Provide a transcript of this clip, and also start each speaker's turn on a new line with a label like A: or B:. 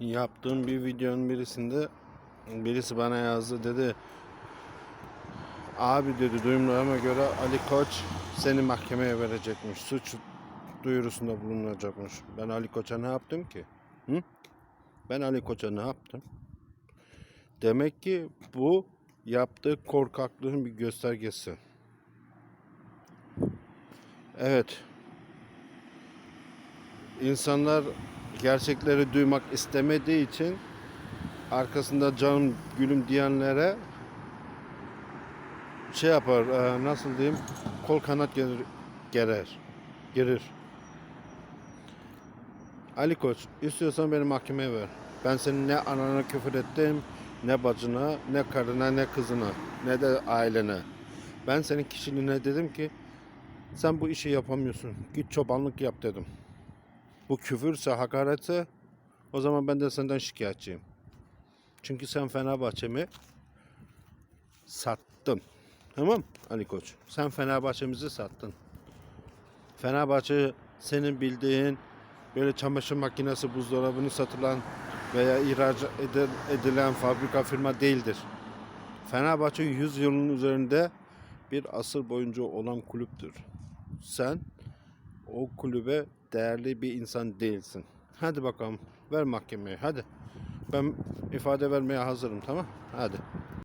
A: yaptığım bir videonun birisinde birisi bana yazdı dedi abi dedi duyumlarıma göre Ali Koç seni mahkemeye verecekmiş. Suç duyurusunda bulunacakmış. Ben Ali Koç'a ne yaptım ki? Hı? ben Ali Koç'a ne yaptım? Demek ki bu yaptığı korkaklığın bir göstergesi. Evet. İnsanlar gerçekleri duymak istemediği için arkasında canım gülüm diyenlere şey yapar e, nasıl diyeyim kol kanat gelir, gerer girir. Ali Koç istiyorsan beni mahkemeye ver. Ben senin ne anana küfür ettim ne bacına ne karına ne kızına ne de ailene. Ben senin kişiliğine dedim ki sen bu işi yapamıyorsun. Git çobanlık yap dedim. Bu küfürse, hakaretse o zaman ben de senden şikayetçiyim. Çünkü sen Fenerbahçe'mi sattın. Tamam Ali Koç? Sen Fenerbahçe'mizi sattın. Fenerbahçe senin bildiğin böyle çamaşır makinesi buzdolabını satılan veya ihraç edilen fabrika firma değildir. Fenerbahçe 100 yılın üzerinde bir asır boyunca olan kulüptür. Sen o kulübe değerli bir insan değilsin. Hadi bakalım ver mahkemeye hadi. Ben ifade vermeye hazırım tamam? Hadi.